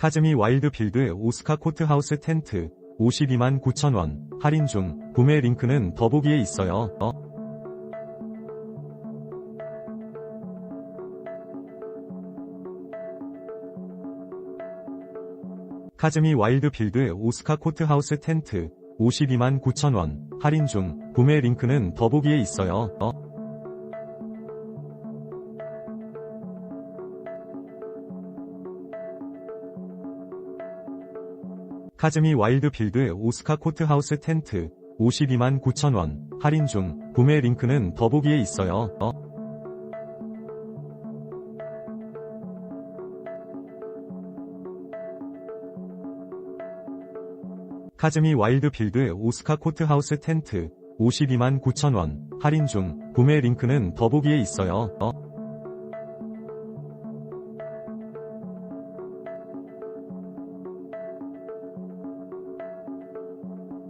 카즈미 와일드필드 오스카 코트하우스 텐트 52만 9천원 할인 중 구매 링크는 더보기에 있어요. 어? 카즈미 와일드필드 오스카 코트하우스 텐트 52만 9천원 할인 중 구매 링크는 더보기에 있어요. 어? 카즈미 와일드필드 오스카 코트하우스 텐트 52만 9천원 할인 중 구매 링크는 더보기에 있어요. 어? 카즈미 와일드필드 오스카 코트하우스 텐트 52만 9천원 할인 중 구매 링크는 더보기에 있어요. 어?